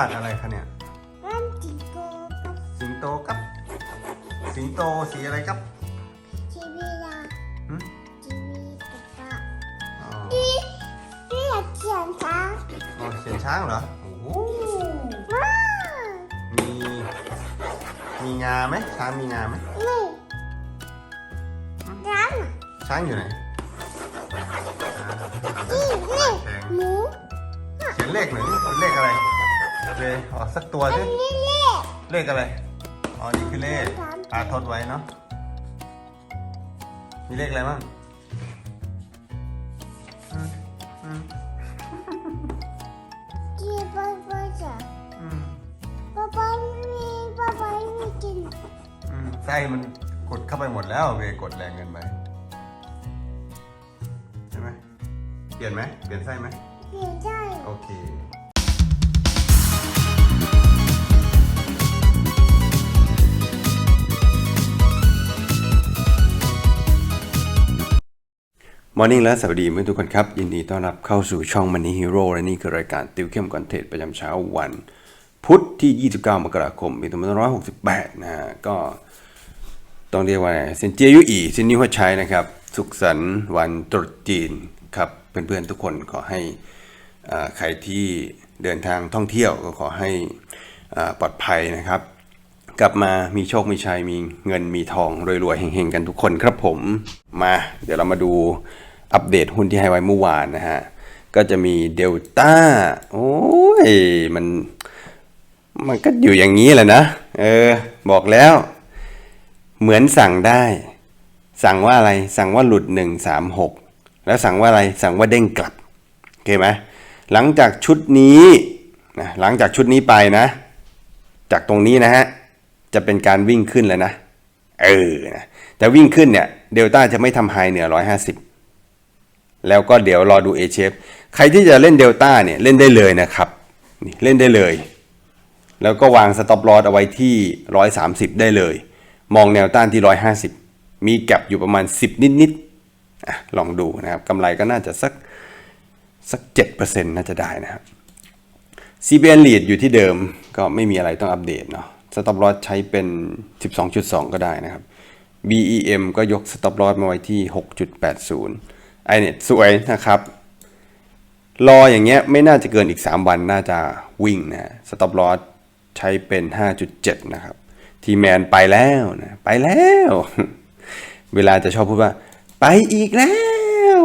าดอะไรคะเนี่ยน้ำจิโกกับสิงโตครับ สิงโตสีอะไรครับชีวิตาหึชีวิตกับปะอ๋อนี่นี่อยากเขียนช้างอ๋อเขียนช้างเหรอโอ้โหว้าวมี มีงาไหมช้างมีงาไหมนี่ช้างอะช้างอยู่ไหนอ่านี่นี่แดงหมูเขียนเลขหน่อยดิเลขอะไร เลยออกสักตัวอัสินนี้เลขเลขอะไรอ๋อนี่คือเลขสามอาทดไว้เนาะมีเลขอะไรบ้างอืมอืมที่ป้าป้าจะอืมป้าป้ามีป้าป้ามีกินอืมไส้มันกดเข้าไปหมดแล้วเวกดแรงเกินไปใช่ไหมเปลี่ยนไหมเปลี่ยนไส้ไหมเขียนใช่โอเค มอร์นิ่งและสวัสดีเพื่อนทุกคนครับ ยินดีต้อนรับเข้าสู่ช่อง Money Hero และนี่คือรายการติวเข้มก่อนเทรดประจำเช้าวัน พุธที่ 29 มกราคมปี2568 นะฮะก็ต้องเรียกว่าเซนเจียยุอีซินนี่หัวใช้นะครับ สุขสันต์วันตรุษจีนครับเพื่อนๆทุกคนขอให้อ่าใครที่เดินทางท่องเที่ยวก็ขอให้อ่าปลอดภัยนะครับ กลับมามีโชค มีชัย มีเงินมีทองรวยๆเฮงๆ กันทุกคนครับผมมา เดี๋ยวเรามาดู อัปเดตหุ้นที่ให้ไว้เมื่อวานนะฮะ ก็จะมีเดลต้าโอ้ยมัน มันก็อยู่อย่างนี้แหละนะ เออ บอกแล้ว เหมือนสั่งได้ สั่งว่าอะไรสั่งว่าหลุด 136 แล้วสั่งว่าอะไรสั่งว่าเด้งกลับโอเคไหมหลังจากชุดนี้นะหลังจากชุดนี้ไปนะ จากตรงนี้นะฮะ จะเป็นการวิ่งขึ้นแล้วนะ เออนะแต่วิ่งขึ้นเนี่ยเดลต้าจะไม่ทำไฮเหนือ 150 แล้วก็เดี๋ยวรอดูเอเชฟใครที่จะเล่นเดลต้าเนี่ยเล่นได้เลยนะครับนี่เล่นได้เลย แล้วก็วางสต็อปลอสเอาไว้ที่ 130 ได้เลย มองแนวต้านที่ 150 มีแก็บอยู่ประมาณ 10 นิดๆอะลองดูนะครับกำไรก็น่าจะสักสัก 7%น่าจะได้นะครับ CBN Lead อยู่ที่เดิมก็ไม่มีอะไรต้องอัปเดตเนาะ Stop Loss ใช้เป็น 12.2 ก็ได้นะครับ BEM ก็ยก Stop Loss มาไว้ที่ 6.80 iNet สวยนะครับรออย่างเงี้ยไม่น่าจะเกินอีก 3 วันน่าจะวิ่งนะ Stop Loss ใช้เป็น 5.7 นะครับ ทีแมนไปแล้วนะไปแล้ว เวลาจะชอบพูดว่า ไปอีกแล้ว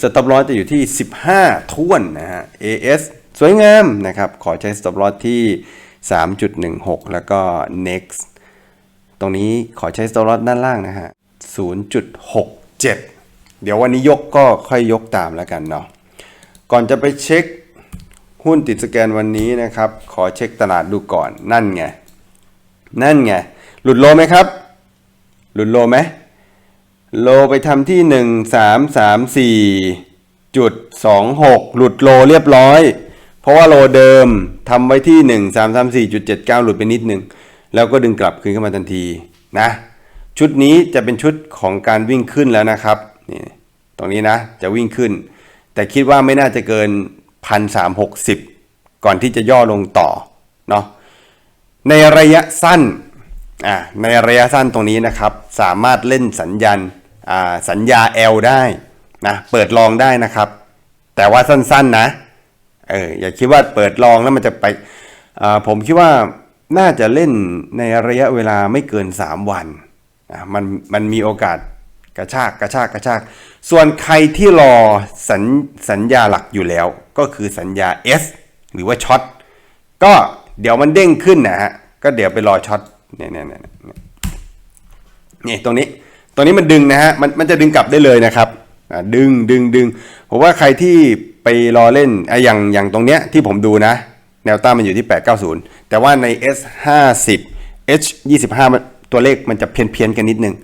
สต็อปลอสจะอยู่ที่ 15ท้วนนะฮะ AS สวยงามนะครับ ขอใช้สต็อปลอสที่ 3.16 แล้วก็ next ตรงนี้ขอใช้สต็อปลอสด้านล่างนะฮะ 7 เดี๋ยววันนี้ยกก็ค่อยยกตามแล้วกันเนาะก่อนจะไปเช็คหุ้นติดสแกนวันนี้นะครับ ขอเช็คตลาดดูก่อนนั่นไง นั่นไง หลุดโลไหมครับ หลุดโลไหมโลไปทำที่หนึ่งสามสามสี่จุดสองหกหลุดโลเรียบร้อย เพราะว่าโลเดิมทำไว้ที่หนึ่งสามสามสี่จุดเจ็ดเก้าหลุดไปนิดนึง แล้วก็ดึงกลับคืนเข้ามาทันทีนะ ชุดนี้จะเป็นชุดของการวิ่งขึ้นแล้วนะครับนี่ตรงนี้นะจะวิ่งขึ้น แต่คิดว่าไม่น่าจะเกินพันสามหกสิบก่อนที่จะย่อลงต่อเนาะในระยะสั้นอ่าในระยะสั้นตรงนี้นะครับ สามารถเล่นสัญญาณอ่าสัญญา L ได้นะเปิดลองได้นะครับ แต่ว่าสั้นๆนะเอออย่าคิดว่าเปิดลองแล้วมันจะไปอ่าผมคิดว่าน่าจะเล่นในระยะเวลาไม่เกิน 3 วัน อะมันมันมีโอกาสกระชากกระชากกระชาก ส่วนใครที่รอสัญสัญญาหลักอยู่แล้ว ก็คือสัญญา S หรือว่าช็อตก็เดี๋ยวมันเด้งขึ้นนะฮะก็เดี๋ยวไปรอช็อตเนี่ยเนี่ยเนี่ยเนี่ยนี่ตรงนี้ตรงนี้มันดึงนะฮะมันมันจะดึงกลับได้เลยนะครับดึงดึงดึงผมว่าใครที่ไปรอเล่นไอ้อย่างอย่างตรงเนี้ยที่ผมดูนะ แนวต้านมันอยู่ที่ 890 แต่ว่าใน S 50 H 25 ตัวเลขมันจะเพี้ยนเพียนกันนิดนึง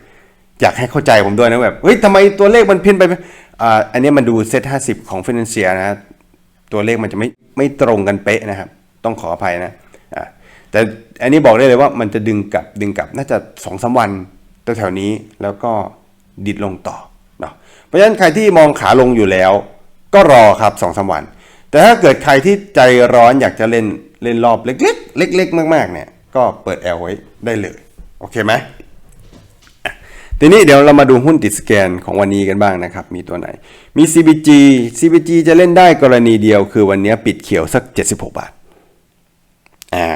อยากให้เข้าใจผมด้วยนะแบบเฮ้ยทำไมตัวเลขมันเพี้ยนไปอ่าอันนี้มันดูเซต50ของ Financial นะตัวเลขมันจะไม่ไม่ตรงกันเป๊ะนะครับ ต้องขออภัยนะอ่าแต่อันนี้บอกได้เลยว่ามันจะดึงกลับดึงกลับน่าจะสองสาวันตัวแถวนี้แล้วก็ดิดลงต่อเนาะเพราะฉะนั้นใครที่มองขาลงอยู่แล้ว ก็รอครับสองสาวัน แต่ถ้าเกิดใครที่ใจร้อนอยากจะเล่นเล่นรอบเล็ก ๆ เล็ก ๆ มาก ๆ เนี่ย ก็เปิดแอลไว้ได้เลย โอเคไหมทีนี้เดี๋ยวเรามาดูหุ้นติดสแกนของวันนี้กันบ้างนะครับ มีตัวไหน มี CBG CBG จะเล่นได้กรณีเดียว คือวันนี้ปิดเขียวสัก 76 บาท อ่า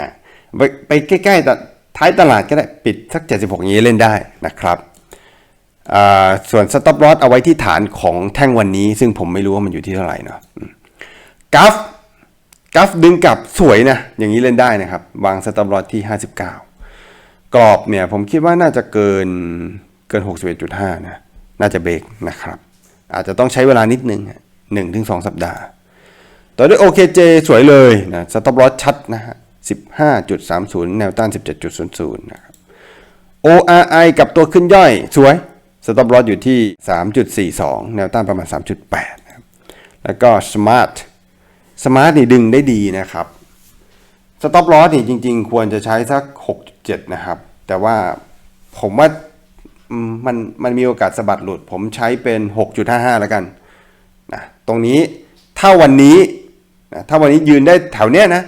ไปไปใกล้ๆตท้ายตลาดก็ได้ปิดสัก 76อย่างนี้เล่นได้นะครับอ่าส่วน stop loss เอาไว้ที่ฐานของแท่งวันนี้ ซึ่งผมไม่รู้ว่ามันอยู่ที่เท่าไหร่เนาะกราฟกราฟดึงกลับสวยนะ อย่างนี้เล่นได้นะครับ วาง stop loss ที่ 59 กรอบเนี่ยผมคิดว่าน่าจะเกินเกิน 61.5 นะ น่าจะเบรกนะครับ อาจจะต้องใช้เวลานิดนึงหนึ่งถึงสองสัปดาห์ ต่อด้วย OKJ สวยเลยนะสต็อปลอสชัดนะฮะ15.30 แนวต้าน 17.00 นะครับ ORI กับตัวขึ้นย่อยสวยสต็อปลอสอยู่ที่ 3.42 แนวต้านประมาณ 3.8นะครับแล้วก็ Smart Smart นี่ดึงได้ดีนะครับสต็อปลอสนี่จริงๆ ควรจะใช้สัก 7 นะครับ แต่ว่าผมว่ามันมันมีโอกาสสะบัดหลุด ผมใช้เป็น 6.55 แล้วกันนะตรงนี้ถ้าวันนี้นะถ้าวันนี้ยืนได้แถวเนี้ยนะ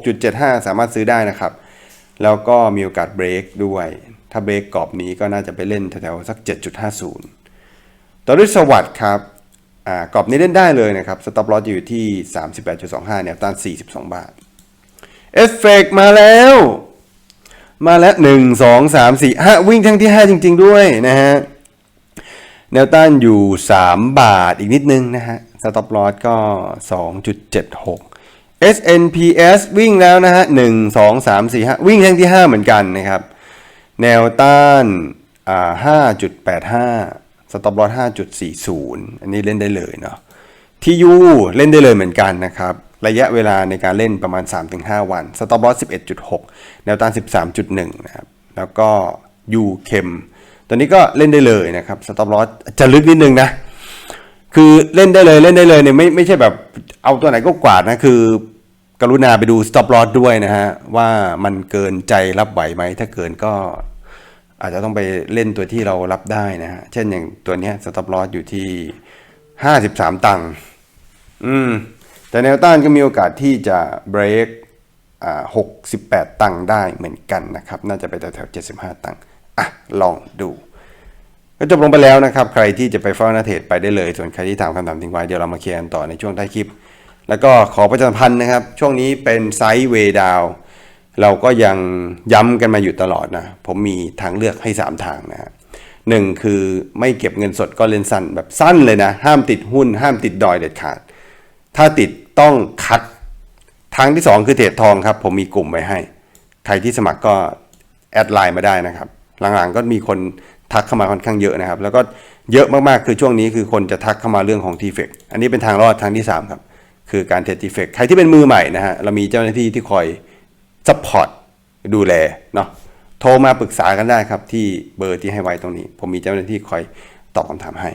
6.75 สามารถซื้อได้นะครับ แล้วก็มีโอกาสเบรกด้วย ถ้าเบรกกรอบนี้ก็น่าจะไปเล่นแถวๆสัก 7.50ต่อด้วยสวัสด์ครับอ่ากรอบนี้เล่นได้เลยนะครับ สต็อปลอสอยู่ที่ 38.25 แนวต้าน 42 บาท เอฟเฟกต์มาแล้ว มาแล้วหนึ่งสองสามสี่ห้าวิ่งทั้งที่ห้าจริง ๆ ด้วยนะฮะแนวต้านอยู่ 3 บาทอีกนิดนึงนะฮะสต็อปลอสก็ 2.76 SNPS วิ่งแล้วนะฮะหนึ่งสองสามสี่ห้าวิ่งทั้งที่ 5 เหมือนกันนะครับ แนวต้านอ่าห้าจุดแปดห้าสต็อปลอสห้าจุดสี่ศูนย์อันนี้เล่นได้เลยเนาะทียูเล่นได้เลยเหมือนกันนะครับ ระยะเวลาในการเล่นประมาณ 3-5 วัน สต็อปลอส11.6 แนวต้าน 13.1 นะครับ แล้วก็ยูเคมตัวนี้ก็เล่นได้เลยนะครับ สต็อปลอสจะลึกนิดนึงนะ คือเล่นได้เลยเล่นได้เลยเนี่ยไม่ไม่ใช่แบบเอาตัวไหนก็กวาดนะ คือกรุณาไปดู stop loss ด้วยนะฮะ ว่ามันเกินใจรับไหวไหม ถ้าเกินก็อาจจะต้องไปเล่นตัวที่เรารับได้นะฮะ เช่นอย่างตัวนี้ย stop loss อยู่ที่ 53 ตังค์อืม แต่แนวต้านก็มีโอกาสที่จะ break อ่า68ตังค์ได้เหมือนกันนะครับ น่าจะไปแถวๆ75ตังค์อะลองดูก็จบลงไปแล้วนะครับ ใครที่จะไปเฝ้าหน้าเทรดไปได้เลย ส่วนใครที่ถามคำถามทิ้งไว้เดี๋ยวเรามาเคลียร์กันต่อในช่วงท้ายคลิป แล้วก็ขอประชาสัมพันธ์นะครับ ช่วงนี้เป็นไซด์เวดาวเราก็ยังย้ำกันมาอยู่ตลอดนะ ผมมีทางเลือกให้ 3 ทางนะฮะหนึ่งคือไม่เก็บเงินสดก็เล่นสั้นแบบสั้นเลยนะ ห้ามติดหุ้น ห้ามติดดอยเด็ดขาด ถ้าติด ต้องคัดทางที่ 2 คือเทรดทองครับ ผมมีกลุ่มไว้ให้ ใครที่สมัครก็แอดไลน์มาได้นะครับ หลังๆก็มีคนทักเข้ามาค่อนข้างเยอะนะครับ แล้วก็เยอะมากๆ คือช่วงนี้คือคนจะทักเข้ามาเรื่องของ t f e c อันนี้เป็นทางรอดทางที่ 3 ครับ คือการเทรด t f e c ใครที่เป็นมือใหม่นะฮะ เรามีเจ้าหน้าที่ที่คอยซัพพอร์ตดูแลเนาะ โทรมาปรึกษากันได้ครับที่เบอร์ที่ให้ไว้ตรงนี้ ผมมีเจ้าหน้าที่คอยตอบคำถามให้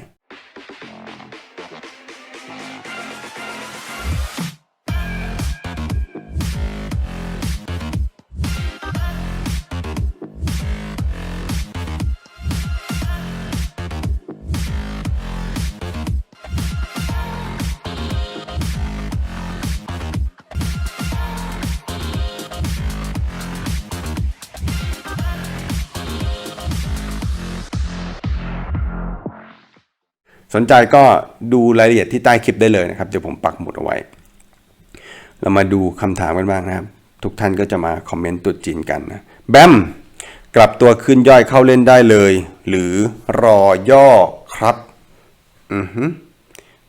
สนใจก็ดูรายละเอียดที่ใต้คลิปได้เลยนะครับ เดี๋ยวผมปักหมุดเอาไว้ เรามาดูคำถามกันบ้างนะครับ ทุกท่านก็จะมาคอมเมนต์ตุดจีนกันนะแบมกลับตัวขึ้นย่อยเข้าเล่นได้เลย หรือรอย่อครับอือฮึ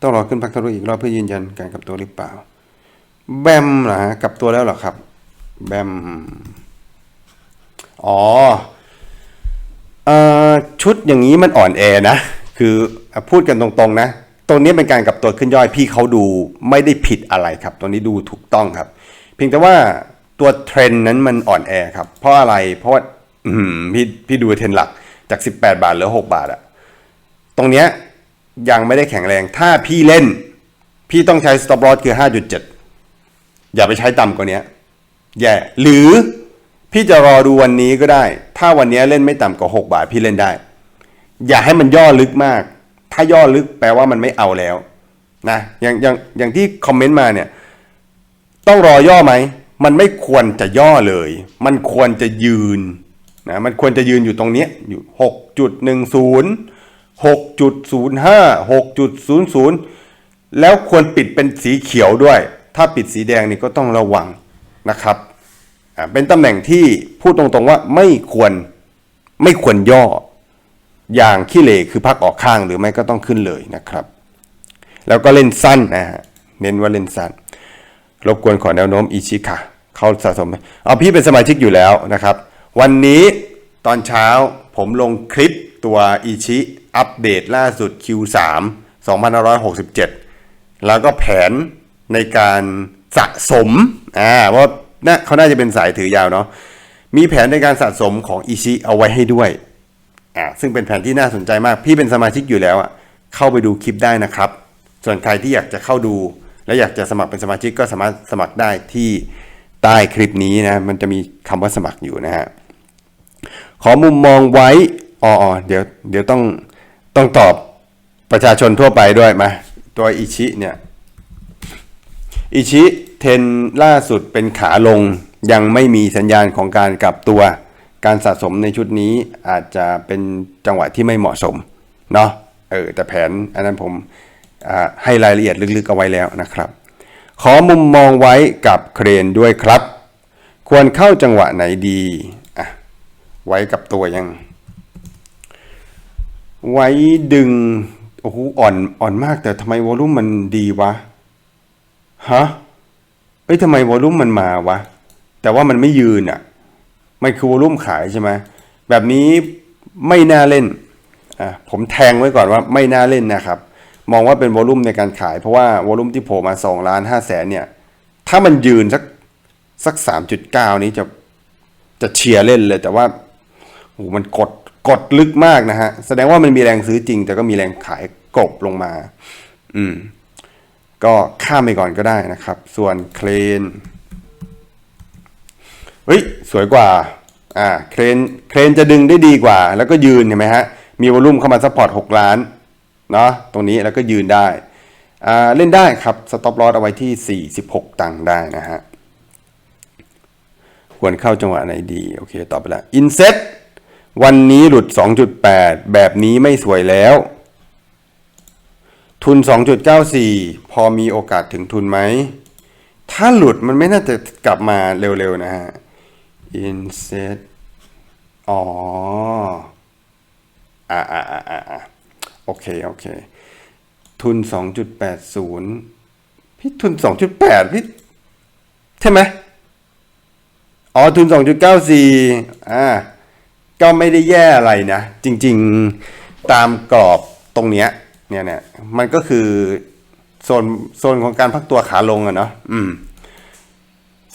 ต้องรอขึ้นพักทะลุอีกรอบเพื่อยืนยันการกลับตัวหรือเปล่า แบมเหรอฮะกลับตัวแล้วเหรอครับ แบมอ๋ออชุดอย่างนี้มันอ่อนแอนะ คือ พูดกันตรงๆนะตรงนี้เป็นการกับตัวขึ้นย่อยพี่เขาดูไม่ได้ผิดอะไรครับตรงนี้ดูถูกต้องครับ เพียงแต่ว่าตัวเทรนนั้นมันอ่อนแอครับ เพราะอะไรเพราะว่าพี่พี่ดูเทรนหลักจาก 18 บาทเหลือ 6 บาทอะตรงเนี้ยยังไม่ได้แข็งแรง ถ้าพี่เล่น พี่ต้องใช้ stop loss คือ 5.7 อย่าไปใช้ต่ำกว่านี้แย่หรือพี่จะรอดูวันนี้ก็ได้ ถ้าวันนี้เล่นไม่ต่ำกว่า 6 บาทพี่เล่นได้ อย่าให้มันย่อลึกมาก ถ้าย่อลึกแปลว่ามันไม่เอาแล้วนะอย่างอย่างอย่างที่คอมเมนต์มาเนี่ยต้องรอย่อไหมมันไม่ควรจะย่อเลย มันควรจะยืนนะมันควรจะยืนอยู่ตรงเนี้ยอยู่หกจุดหนึ่งศูนย์หกจุดศูนย์ห้าหกจุดศูนย์ศูนย์แล้วควรปิดเป็นสีเขียวด้วย ถ้าปิดสีแดงนี่ก็ต้องระวังนะครับอ่าเป็นตำแหน่งที่พูดตรงๆว่าไม่ควรไม่ควรย่อ อย่างขี้เหร่คือพักออกข้างหรือไม่ก็ต้องขึ้นเลยนะครับ แล้วก็เล่นสั้นนะฮะเน้นว่าเล่นสั้น รบกวนขอแนวโน้มอีชิค่ะเขาสะสม เอาพี่เป็นสมาชิกอยู่แล้วนะครับ วันนี้ตอนเช้าผมลงคลิปตัวอีชิอัปเดตล่าสุด Q3 2567 แล้วก็แผนในการสะสมอ่าเพราะน่าเขาน่าจะเป็นสายถือยาวเนาะมีแผนในการสะสมของอีชิเอาไว้ให้ด้วย อ่าซึ่งเป็นแผนที่น่าสนใจมาก พี่เป็นสมาชิกอยู่แล้วอะเข้าไปดูคลิปได้นะครับ ส่วนใครที่อยากจะเข้าดู และอยากจะสมัครเป็นสมาชิกก็สามารถสมัครได้ที่ใต้คลิปนี้นะมันจะมีคำว่าสมัครอยู่นะฮะขอมุมมองไว้อ๋อเดี๋ยวเดี๋ยวต้องต้องตอบประชาชนทั่วไปด้วยมาตัวอิชิเนี่ยอิชิเทนล่าสุดเป็นขาลงยังไม่มีสัญญาณของการกลับตัว การสะสมในชุดนี้อาจจะเป็นจังหวะที่ไม่เหมาะสมเนาะเออแต่แผนอันนั้นผมให้รายละเอียดลึกๆเอาไว้แล้วนะครับ ขอมุมมองไว้กับเครนด้วยครับ ควรเข้าจังหวะไหนดีอะไว้กับตัวยัง ไว้ดึงโอ้โหอ่อนอ่อนมากแต่ทำไมวอลลุ่มมันดีวะฮะเอ้ยทำไมวอลลุ่มมันมาวะ แต่ว่ามันไม่ยืนอะ่ะ มันคือวอลุ่มขายใช่ไหมแบบนี้ไม่น่าเล่นอะผมแทงไว้ก่อนว่าไม่น่าเล่นนะครับ มองว่าเป็นวอลุ่มในการขาย เพราะว่าวอลุ่มที่โผล่มา2ล้าน5แสนเนี่ย ถ้ามันยืนสักสัก 3.9 นี้จะจะเชียร์เล่นเลยแต่ว่าโอ้โหมันกดกดลึกมากนะฮะ แสดงว่ามันมีแรงซื้อจริง แต่ก็มีแรงขายกบลงมา อืม ก็ข้ามไปก่อนก็ได้นะครับ ส่วนเครน เฮ้ยสวยกว่าอ่าเครนเครนจะดึงได้ดีกว่า แล้วก็ยืนเห็นไหมฮะมีวอลลุ่มเข้ามาซัพพอร์ต6ล้านเนาะตรงนี้แล้วก็ยืนได้อ่าเล่นได้ครับสต็อปลอสเอาไว้ที่ 46 ตังค์ได้นะฮะควรเข้าจังหวะไหนดี โอเคต่อไปละอินเซ็ตวันนี้หลุด 2.8 แบบนี้ไม่สวยแล้ว ทุน 2.94 พอมีโอกาสถึงทุนไหม ถ้าหลุดมันไม่น่าจะกลับมาเร็วๆนะฮะ inset อ๋อ อ่าอ่าอ่าอ่าโอเค โอเค ทุน 2.80 พี่ทุน 2.8 พี่ ใช่ไหมอ๋อ ทุน 2.94 อ่า ก็ไม่ได้แย่อะไรนะ จริง ๆ ตามกรอบตรงเนี้ย เนี่ยเนี่ยมันก็คือโซน โซนของการพักตัวขาลงอะเนาะ อืม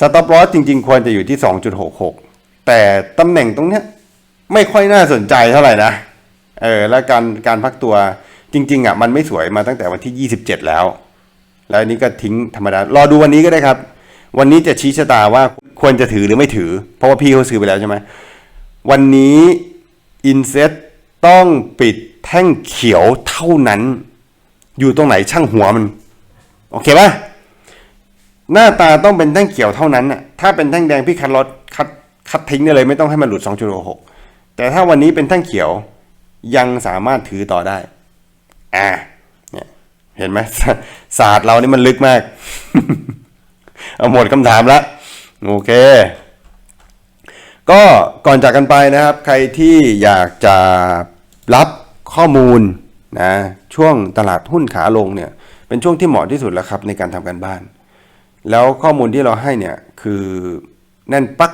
สต็อปลอสจริง ๆ ควรจะอยู่ที่ 2.66 แต่ตำแหน่งตรงเนี้ยไม่ค่อยน่าสนใจเท่าไหร่นะ เออ แล้วการการพักตัวจริง ๆ อะ มันไม่สวยมาตั้งแต่วันที่ 27 แล้ว แล้วนี้ก็ทิ้งธรรมดา รอดูวันนี้ก็ได้ครับ วันนี้จะชี้ชะตาว่าควรจะถือหรือไม่ถือ เพราะว่าพี่เขาซื้อไปแล้วใช่ไหม วันนี้อินเซ็ตต้องปิดแท่งเขียวเท่านั้น อยู่ตรงไหนช่างหัวมัน โอเคป่ะ หน้าตาต้องเป็นแท่งเขียวเท่านั้นน่ะถ้าเป็นแท่งแดงพี่คัดลดคัดคัดทิ้งได้เลยไม่ต้องให้มันหลุด 2.6 แต่ถ้าวันนี้เป็นแท่งเขียวยังสามารถถือต่อได้ อ่าเนี่ยเห็นไหมศาสตร์เรานี่มันลึกมาก เอาหมดคำถามละโอเค ก็ก่อนจากกันไปนะครับ ใครที่อยากจะรับข้อมูลนะช่วงตลาดหุ้นขาลงเนี่ย เป็นช่วงที่เหมาะที่สุดแล้วครับในการทำการบ้าน แล้วข้อมูลที่เราให้เนี่ยคือแน่นปัก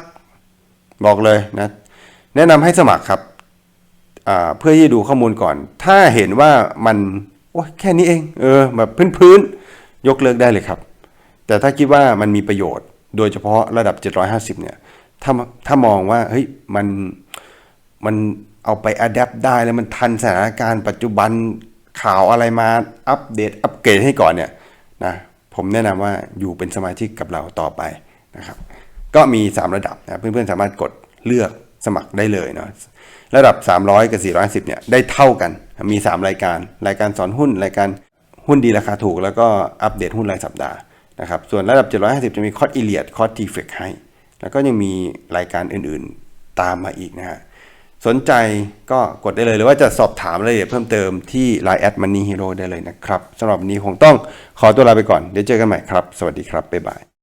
บอกเลยนะแนะนำให้สมัครครับเพื่อที่ดูข้อมูลก่อน ถ้าเห็นว่ามันโอ้แค่นี้เองเออแบบพื้นๆยกเลิกได้เลยครับ แต่ถ้าคิดว่ามันมีประโยชน์ โดยเฉพาะระดับ 750 เนี่ยถ้าถ้ามองว่าเฮ้ยมันมันเอาไปอัดแอปได้แล้วมันทันสถานการณ์ปัจจุบันข่าวอะไรมาอัปเดตอัปเกรดให้ก่อนเนี่ยนะ ผมแนะนำว่าอยู่เป็นสมาชิกกับเราต่อไปนะครับก็มี 3 ระดับนะเพื่อนๆสามารถกดเลือกสมัครได้เลยเนาะระดับ 300 กับ 450เนี่ยได้เท่ากันมี 3 รายการ รายการสอนหุ้นรายการหุ้นดีราคาถูก แล้วก็อัปเดตหุ้นรายสัปดาห์นะครับส่วนระดับ 750 จะมีคอร์สอีเลียดคอร์สทีเฟกให้ แล้วก็ยังมีรายการอื่นๆตามมาอีกนะฮะ สนใจก็กดได้เลย หรือว่าจะสอบถามรายละเอียดเพิ่มเติมที่ Line แอดมันนี่ฮีโร่ได้เลยนะครับสำหรับวันนี้คงต้องขอตัวลาไปก่อน เดี๋ยวเจอกันใหม่ครับ สวัสดีครับ บ๊ายบาย